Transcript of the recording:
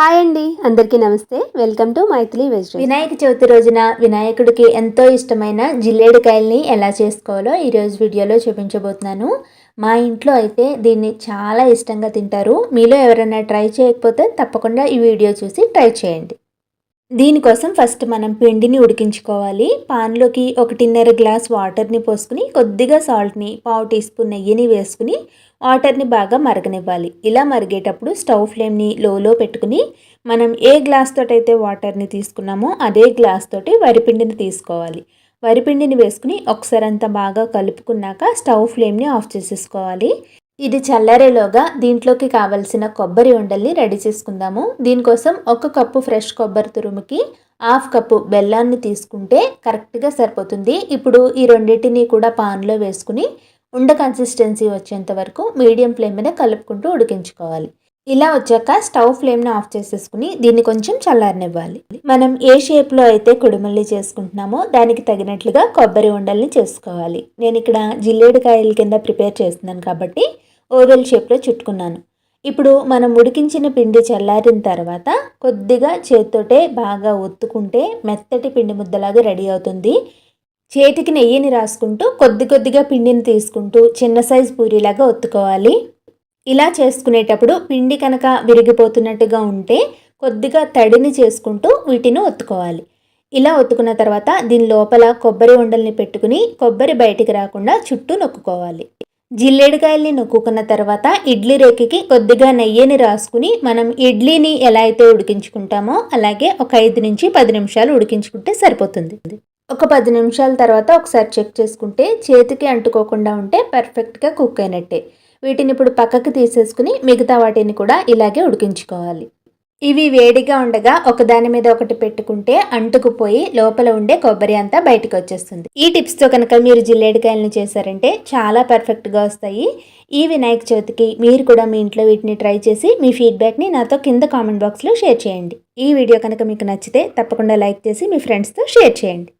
Hi అండి అందరికీ నమస్తే. Welcome to Mythili veg Vinayaka Chavithi రోజున వినాయకుడికి ఎంతో ఇష్టమైన జిల్లేడుకాయల్ని ఎలా చేసుకోవాలో ఈరోజు వీడియోలో చూపించబోతున్నాను. మా ఇంట్లో అయితే దీన్ని చాలా ఇష్టంగా తింటారు. మీలో ఎవరైనా ట్రై చేయకపోతే తప్పకుండా ఈ వీడియో చూసి ట్రై చేయండి. దీనికోసం ఫస్ట్ మనం పిండిని ఉడికించుకోవాలి. పాన్లోకి ఒకటిన్నర గ్లాస్ వాటర్ని పోసుకుని కొద్దిగా సాల్ట్ని పావు టీ స్పూన్ నెయ్యిని వేసుకుని వాటర్ని బాగా మరగనివ్వాలి. ఇలా మరిగేటప్పుడు స్టవ్ ఫ్లేమ్ని లోలో పెట్టుకుని మనం ఏ గ్లాస్ తోటైతే వాటర్ని తీసుకున్నామో అదే గ్లాస్ తోటి వరిపిండిని తీసుకోవాలి. వరిపిండిని వేసుకుని ఒకసారి అంతా బాగా కలుపుకున్నాక స్టవ్ ఫ్లేమ్ని ఆఫ్ చేసేసుకోవాలి. ఇది చల్లారేలోగా దీంట్లోకి కావలసిన కొబ్బరి ఉండల్ని రెడీ చేసుకుందాము. దీనికోసం ఒక కప్పు ఫ్రెష్ కొబ్బరి తురుముకి హాఫ్ కప్పు బెల్లాన్ని తీసుకుంటే కరెక్ట్గా సరిపోతుంది. ఇప్పుడు ఈ రెండింటిని కూడా పాన్లో వేసుకుని ఉండ కన్సిస్టెన్సీ వచ్చేంత వరకు మీడియం ఫ్లేమ్ మీద కలుపుకుంటూ ఉడికించుకోవాలి. ఇలా వచ్చాక స్టవ్ ఫ్లేమ్ని ఆఫ్ చేసేసుకుని దీన్ని కొంచెం చల్లారనివ్వాలి. మనం ఏ షేప్లో అయితే కుడుమల్లి చేసుకుంటున్నామో దానికి తగినట్లుగా కొబ్బరి ఉండల్ని చేసుకోవాలి. నేను ఇక్కడ జిల్లేడుకాయల కింద ప్రిపేర్ చేస్తున్నాను కాబట్టి ఓవెల్ షేప్లో చుట్టుకున్నాను. ఇప్పుడు మనం ఉడికించిన పిండి చల్లారిన తర్వాత కొద్దిగా చేత్తోటే బాగా ఒత్తుకుంటే మెత్తటి పిండి ముద్దలాగా రెడీ అవుతుంది. చేతికి నెయ్యిని రాసుకుంటూ కొద్ది కొద్దిగా పిండిని తీసుకుంటూ చిన్న సైజు పూరిలాగా ఒత్తుకోవాలి. ఇలా చేసుకునేటప్పుడు పిండి కనుక విరిగిపోతున్నట్టుగా ఉంటే కొద్దిగా తడిని చేసుకుంటూ వీటిని ఒత్తుకోవాలి. ఇలా ఒత్తుకున్న తర్వాత దీని లోపల కొబ్బరి ఉండల్ని పెట్టుకుని కొబ్బరి బయటికి రాకుండా చుట్టూ నొక్కుకోవాలి. జిల్లేడుకాయల్ని నొక్కుకున్న తర్వాత ఇడ్లీ రేఖకి కొద్దిగా నెయ్యిని రాసుకుని మనం ఇడ్లీని ఎలా అయితే ఉడికించుకుంటామో అలాగే ఒక ఐదు నుంచి పది నిమిషాలు ఉడికించుకుంటే సరిపోతుంది. ఒక పది నిమిషాల తర్వాత ఒకసారి చెక్ చేసుకుంటే చేతికి అంటుకోకుండా ఉంటే పర్ఫెక్ట్గా కుక్ అయినట్టే. వీటిని ఇప్పుడు పక్కకు తీసేసుకుని మిగతా వాటిని కూడా ఇలాగే ఉడికించుకోవాలి. ఇవి వేడిగా ఉండగా ఒకదాని మీద ఒకటి పెట్టుకుంటే అంటుకుపోయి లోపల ఉండే కొబ్బరి అంతా బయటకు వచ్చేస్తుంది. ఈ టిప్స్తో కనుక మీరు జిల్లేడికాయలను చేశారంటే చాలా పర్ఫెక్ట్గా వస్తాయి. ఈ వినాయక చవితికి మీరు కూడా మీ ఇంట్లో వీటిని ట్రై చేసి మీ ఫీడ్బ్యాక్ని నాతో కింద కామెంట్ బాక్స్లో షేర్ చేయండి. ఈ వీడియో కనుక మీకు నచ్చితే తప్పకుండా లైక్ చేసి మీ ఫ్రెండ్స్తో షేర్ చేయండి.